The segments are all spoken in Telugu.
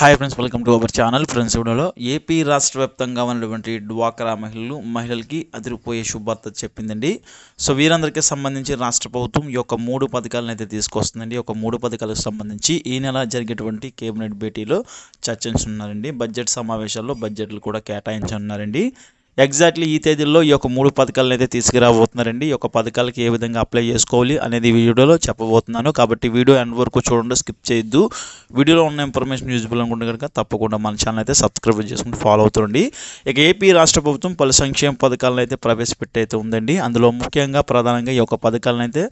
Hi friends welcome to our channel friends వీడియోలో ఏపీ రాష్ట్ర వ్యాప్తంగా ఉన్నటువంటి డ్వాక్రా మహిళలు మహిళలకి అదిరిపోయే శుభార్త చెప్పిందండి. సో వీరందరికీ సంబంధించి రాష్ట్ర ప్రభుత్వం ఈ యొక్క మూడు పథకాలను అయితే తీసుకొస్తుందండి. ఒక మూడు పథకాలకు సంబంధించి ఈ నెల జరిగేటువంటి కేబినెట్ భేటీలో చర్చించనున్నారండి. బడ్జెట్ సమావేశాల్లో బడ్జెట్లు కూడా కేటాయించనున్నారండి. ఎగ్జాక్ట్లీ ఈ తేదీల్లో ఈ యొక్క మూడు పథకాలను అయితే తీసుకురాబోతున్నారండి. ఈ యొక్క పథకాలకి ఏ విధంగా అప్లై చేసుకోవాలి అనేది వీడియోలో చెప్పబోతున్నాను. కాబట్టి వీడియో ఎండ్ వరకు చూడండి స్కిప్ చేయొద్దు. వీడియోలో ఉన్న ఇన్ఫర్మేషన్ యూజ్ఫుల్ అనుకుంటే కనుక తప్పకుండా మన ఛానల్ అయితే సబ్స్క్రైబ్ చేసుకుని ఫాలో అవుతుండండి. ఇక ఏపీ రాష్ట్ర ప్రభుత్వం పలు సంక్షేమ పథకాలను అయితే ప్రవేశపెట్టి అయితే ఉందండి. అందులో ముఖ్యంగా ప్రధానంగా ఈ యొక్క పథకాలను అయితే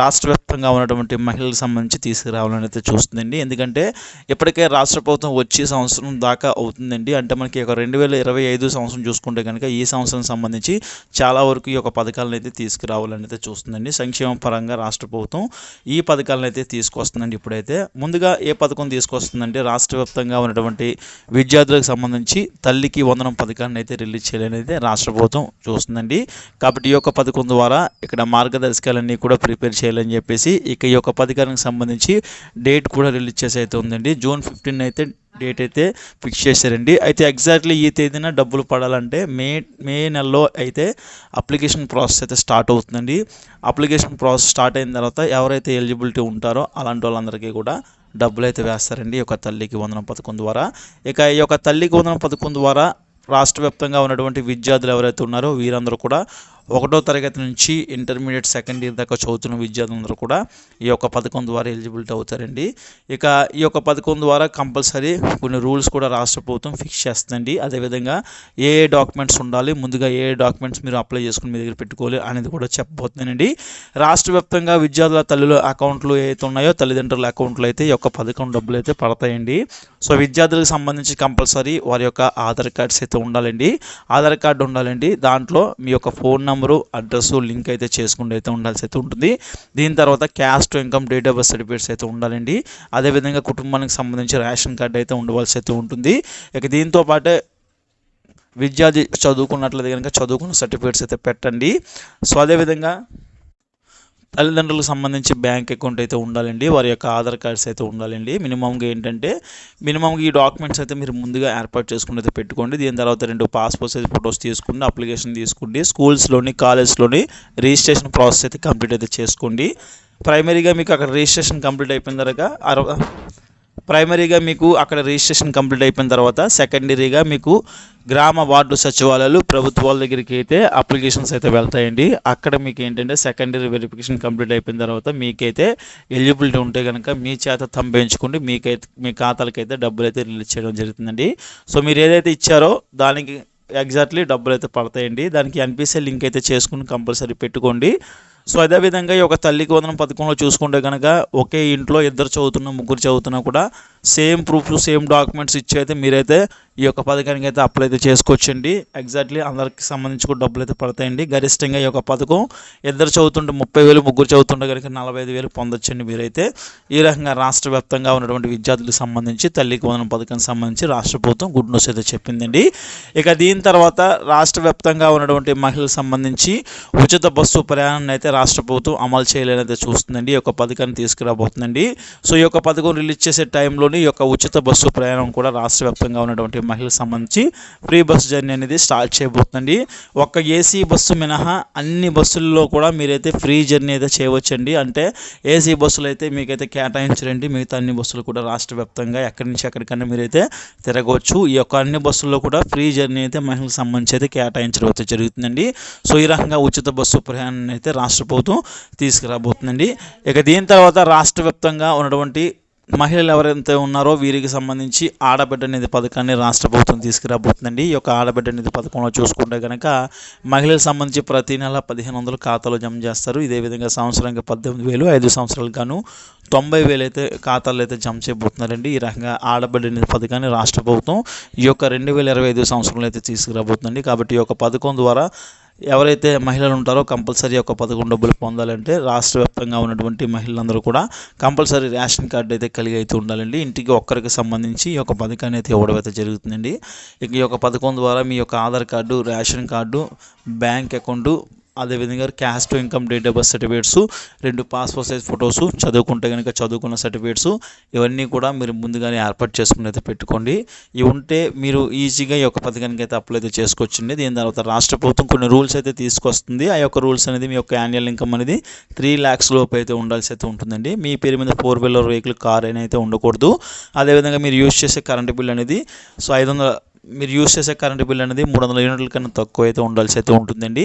రాష్ట్ర వ్యాప్తంగా ఉన్నటువంటి మహిళలకు సంబంధించి తీసుకురావాలని అయితే చూస్తుందండి. ఎందుకంటే ఇప్పటికే రాష్ట్ర ప్రభుత్వం వచ్చే సంవత్సరం దాకా అవుతుందండి. అంటే మనకి ఒక రెండు వేల ఇరవై ఐదు సంవత్సరం చూసుకుంటే కనుక ఈ సంవత్సరం సంబంధించి చాలా వరకు ఈ యొక్క పథకాలను అయితే తీసుకురావాలని అయితే చూస్తుందండి. సంక్షేమ పరంగా రాష్ట్ర ప్రభుత్వం ఈ పథకాలను అయితే తీసుకొస్తుందండి ఇప్పుడైతే. ముందుగా ఏ పథకం తీసుకొస్తుందంటే రాష్ట్ర వ్యాప్తంగా ఉన్నటువంటి విద్యార్థులకు సంబంధించి తల్లికి వందనం పథకాన్ని అయితే రిలీజ్ చేయాలని అయితే రాష్ట్ర ప్రభుత్వం చూస్తుందండి. కాబట్టి ఈ యొక్క పథకం ద్వారా ఇక్కడ మార్గదర్శకాలన్నీ కూడా ప్రిపేర్ చేయాలని చెప్పేసి ఇక ఈ యొక్క పథకానికి సంబంధించి డేట్ కూడా రిలీజ్ చేసి అయితే ఉందండి. జూన్ ఫిఫ్టీన్ అయితే డేట్ అయితే ఫిక్స్ చేశారండి. అయితే ఎగ్జాక్ట్లీ ఈ తేదీన డబ్బులు పడాలంటే మే మే నెలలో అయితే అప్లికేషన్ ప్రాసెస్ అయితే స్టార్ట్ అవుతుందండి. అప్లికేషన్ ప్రాసెస్ స్టార్ట్ అయిన తర్వాత ఎవరైతే ఎలిజిబిలిటీ ఉంటారో అలాంటి వాళ్ళందరికీ కూడా డబ్బులు అయితే వేస్తారండి ఈ యొక్క తల్లికి వందనం పథకం ద్వారా. ఇక ఈ యొక్క తల్లికి వందనం పథకం ద్వారా రాష్ట్ర వ్యాప్తంగా ఉన్నటువంటి విద్యార్థులు ఎవరైతే ఉన్నారో వీరందరూ కూడా ఒకటో తరగతి నుంచి ఇంటర్మీడియట్ సెకండ్ ఇయర్ దాకా చదువుతున్న విద్యార్థులందరూ కూడా ఈ యొక్క పథకం ద్వారా ఎలిజిబిలిటీ అవుతారండి. ఇక ఈ యొక్క పథకం ద్వారా కంపల్సరీ కొన్ని రూల్స్ కూడా రాష్ట్ర ప్రభుత్వం ఫిక్స్ చేస్తుందండి. అదేవిధంగా ఏ ఏ డాక్యుమెంట్స్ ఉండాలి ముందుగా ఏ ఏ డాక్యుమెంట్స్ మీరు అప్లై చేసుకుని మీ దగ్గర పెట్టుకోవాలి అనేది కూడా చెప్పబోతున్నానండి. రాష్ట్ర వ్యాప్తంగా విద్యార్థుల తల్లుల అకౌంట్లు ఏవైతే ఉన్నాయో తల్లిదండ్రుల అకౌంట్లు అయితే ఈ యొక్క పథకం డబ్బులు అయితే పడతాయండి. సో విద్యార్థులకు సంబంధించి కంపల్సరీ వారి యొక్క ఆధార్ కార్డ్స్ అయితే ఉండాలండి. ఆధార్ కార్డు ఉండాలండి. దాంట్లో మీ యొక్క ఫోన్ నెంబర్ అడ్రస్ లింక్ అయితే చేసుకుంటూ అయితే ఉండాల్సి అయితే ఉంటుంది. దీని తర్వాత caste income date of birth certificates అయితే ఉండాలండి. అదేవిధంగా కుటుంబానికి సంబంధించి రేషన్ కార్డు అయితే ఉండవలసి అయితే ఉంటుంది. ఇక దీంతో పాటే విద్యార్థి చదువుకున్నట్లయితే కనుక చదువుకున్న సర్టిఫికేట్స్ అయితే పెట్టండి. సో అదేవిధంగా తల్లిదండ్రులకు సంబంధించి బ్యాంక్ అకౌంట్ అయితే ఉండాలండి. వారి యొక్క ఆధార్ కార్డ్స్ అయితే ఉండాలండి. మినిమంగా ఏంటంటే మినిమంగా ఈ డాక్యుమెంట్స్ అయితే మీరు ముందుగా ఏర్పాటు చేసుకుని అయితే పెట్టుకోండి. దీని తర్వాత రెండు పాస్పోర్ట్ సైజ్ ఫొటోస్ తీసుకుని అప్లికేషన్ తీసుకోండి. స్కూల్స్లోని కాలేజ్లోని రిజిస్ట్రేషన్ ప్రాసెస్ అయితే కంప్లీట్ అయితే చేసుకోండి. ప్రైమరీగా మీకు అక్కడ రిజిస్ట్రేషన్ కంప్లీట్ అయిపోయిన తర్వాత అరవై ప్రైమరీగా మీకు అక్కడ రిజిస్ట్రేషన్ కంప్లీట్ అయిపోయిన తర్వాత సెకండరీగా మీకు గ్రామ వార్డు సచివాలయాలు ప్రభుత్వాల దగ్గరికి అయితే అప్లికేషన్స్ అయితే వెళ్తాయండి. అక్కడ మీకు ఏంటంటే సెకండరీ వెరిఫికేషన్ కంప్లీట్ అయిపోయిన తర్వాత మీకైతే ఎలిజిబిలిటీ ఉంటే కనుక మీ చేత తంబేయించుకుంటే మీకైతే మీ ఖాతాలకైతే డబ్బులు అయితే రిలీజ్ చేయడం జరుగుతుందండి. సో మీరు ఏదైతే ఇచ్చారో దానికి ఎగ్జాక్ట్లీ డబ్బులు అయితే పడతాయండి. దానికి ఎన్పిసిఐ లింక్ అయితే చేసుకుని కంపల్సరీ పెట్టుకోండి. సో అదేవిధంగా ఈ యొక్క తల్లికి వందనం పథకంలో చూసుకుంటే కనుక ఒకే ఇంట్లో ఇద్దరు చదువుతున్న ముగ్గురు చదువుతున్నా కూడా సేమ్ ప్రూఫ్ సేమ్ డాక్యుమెంట్స్ ఇచ్చి అయితే మీరైతే ఈ యొక్క పథకానికి అయితే అప్లై అయితే చేసుకోవచ్చండి. ఎగ్జాక్ట్లీ అందరికి సంబంధించి కూడా డబ్బులు అయితే పడతాయండి. గరిష్టంగా ఈ యొక్క పథకం ఇద్దరు చదువుతుంటే ముప్పై వేలు ముగ్గురు చదువుతుంటే కనుక నలభై ఐదు వేలు పొందొచ్చండి మీరైతే. ఈ రకంగా రాష్ట్ర వ్యాప్తంగా ఉన్నటువంటి విద్యార్థులకు సంబంధించి తల్లికి వందనం పథకానికి సంబంధించి రాష్ట్ర ప్రభుత్వం గుడ్ న్యూస్ అయితే చెప్పిందండి. ఇక దీని తర్వాత రాష్ట్ర వ్యాప్తంగా ఉన్నటువంటి మహిళలకు సంబంధించి ఉచిత బస్సు ప్రయాణాన్ని అయితే రాష్ట్ర ప్రభుత్వం అమలు చేయలేనైతే చూస్తుందండి. ఈ యొక్క పథకాన్ని తీసుకురాబోతుందండి. సో ఈ యొక్క పథకం రిలీజ్ చేసే టైంలో ఈ యొక్క ఉచిత బస్సు ప్రయాణం కూడా రాష్ట్ర వ్యాప్తంగా ఉన్నటువంటి మహిళలకు సంబంధించి ఫ్రీ బస్సు జర్నీ అనేది స్టార్ట్ చేయబోతుందండి. ఒక్క ఏసీ బస్సు మినహా అన్ని బస్సుల్లో కూడా మీరైతే ఫ్రీ జర్నీ అయితే చేయవచ్చండి. అంటే ఏసీ బస్సులు అయితే మీకైతే కేటాయించరండి. మిగతా అన్ని బస్సులు కూడా రాష్ట్ర వ్యాప్తంగా ఎక్కడి నుంచి ఎక్కడికైనా మీరైతే తిరగవచ్చు. ఈ యొక్క అన్ని బస్సుల్లో కూడా ఫ్రీ జర్నీ అయితే మహిళలకు సంబంధించి అయితే కేటాయించడం అయితే జరుగుతుందండి. సో ఈ రకంగా ఉచిత బస్సు ప్రయాణాన్ని అయితే రాష్ట్ర ప్రభుత్వం తీసుకురాబోతుందండి. ఇక దీని తర్వాత రాష్ట్ర వ్యాప్తంగా ఉన్నటువంటి మహిళలు ఎవరైతే ఉన్నారో వీరికి సంబంధించి ఆడబిడ్డ నిధి పథకాన్ని రాష్ట్ర ప్రభుత్వం తీసుకురాబోతుందండి. ఈ యొక్క ఆడబిడ్డ నిధి పథకంలో చూసుకుంటే కనుక మహిళలకు సంబంధించి ప్రతి నెల పదిహేను వందలు ఖాతాలో జమ చేస్తారు. ఇదే విధంగా సంవత్సరానికి పద్దెనిమిది వేలు ఐదు సంవత్సరాలకు గాను తొంభై వేలు అయితే ఖాతాలు అయితే జమ చేయబోతున్నారండి. ఈ రకంగా ఆడబిడ్డ నిధి పథకాన్ని రాష్ట్ర ప్రభుత్వం ఈ యొక్క రెండు వేల ఇరవై ఐదు సంవత్సరంలో అయితే తీసుకురాబోతుందండి. కాబట్టి ఈ యొక్క పథకం ద్వారా ఎవరైతే మహిళలు ఉంటారో కంపల్సరీ ఒక పథకం డబ్బులు పొందాలంటే రాష్ట్ర వ్యాప్తంగా ఉన్నటువంటి మహిళలందరూ కూడా కంపల్సరీ రేషన్ కార్డు అయితే కలిగి అయితే ఉండాలండి. ఇంటికి ఒక్కరికి సంబంధించి ఈ యొక్క పథకాన్ని అయితే ఇవ్వడం అయితే జరుగుతుందండి. ఇక ఈ యొక్క పథకం ద్వారా మీ యొక్క Aadhaar card ration card bank account అదేవిధంగా caste income date of birth certificates రెండు పాస్పోర్ట్ సైజ్ ఫొటోస్ చదువుకుంటే కనుక చదువుకున్న సర్టిఫికేట్స్ ఇవన్నీ కూడా మీరు ముందుగానే ఏర్పాటు చేసుకుని అయితే పెట్టుకోండి. ఇవి ఉంటే మీరు ఈజీగా ఈ యొక్క పథకానికి అయితే అప్లై అయితే చేసుకోవచ్చండి. దీని తర్వాత రాష్ట్ర ప్రభుత్వం కొన్ని రూల్స్ అయితే తీసుకొస్తుంది. ఆ యొక్క రూల్స్ అనేది మీ యొక్క యాన్యువల్ ఇన్కమ్ అనేది త్రీ ల్యాక్స్ లోపు అయితే ఉండాల్సి అయితే ఉంటుందండి. మీ పేరు మీద ఫోర్ వీలర్ వెహికల్ కార్ అని అయితే ఉండకూడదు. అదేవిధంగా మీరు యూజ్ చేసే కరెంట్ బిల్ అనేది సో ఐదు వందల మీరు యూజ్ చేసే కరెంట్ బిల్ అనేది మూడు వందల యూనిట్ల కన్నా తక్కువ అయితే ఉండాల్సి అయితే ఉంటుందండి.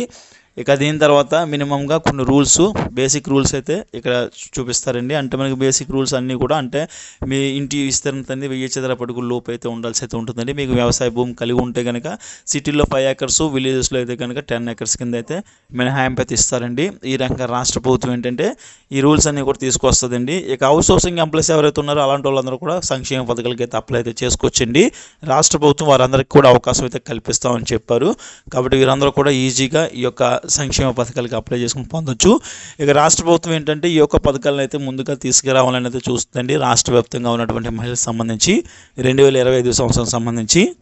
ఇక దీని తర్వాత మినిమంగా కొన్ని రూల్స్ బేసిక్ రూల్స్ అయితే ఇక్కడ చూపిస్తారండి. అంటే మనకి బేసిక్ రూల్స్ అన్నీ కూడా అంటే మీ ఇంటి విస్తరణ అనేది వెయ్యి చదర పడుగుల లోపు అయితే ఉండాల్సి అయితే ఉంటుందండి. మీకు వ్యవసాయ భూమి కలిగి ఉంటే కనుక సిటీలో ఫైవ్ ఏకర్స్ విలేజెస్లో అయితే కనుక టెన్ ఏకర్స్ కింద అయితే మినహాయింపు అయితే ఇస్తారండి. ఈ రకంగా రాష్ట్ర ప్రభుత్వం ఏంటంటే ఈ రూల్స్ అన్నీ కూడా తీసుకొస్తుందండి. ఇక అవుట్ సోర్సింగ్ ఎంప్లాయీస్ ఎవరైతే ఉన్నారో అలాంటి వాళ్ళందరూ కూడా సంక్షేమ పథకాలకి అయితే అప్లై అయితే చేసుకోవచ్చండి. రాష్ట్ర ప్రభుత్వం వారందరికీ కూడా అవకాశం అయితే కల్పిస్తామని చెప్పారు. కాబట్టి వీరందరూ కూడా ఈజీగా ఈ యొక్క సంక్షేమ పథకాలకి అప్లై చేసుకుని పొందొచ్చు. ఇక రాష్ట్ర ప్రభుత్వం ఏంటంటే ఈ యొక్క పథకాలను అయితే ముందుగా తీసుకురావాలని అయితే చూస్తుందండి. రాష్ట్ర వ్యాప్తంగా ఉన్నటువంటి మహిళలకు సంబంధించి రెండు వేల ఇరవై ఐదు సంవత్సరం సంబంధించి.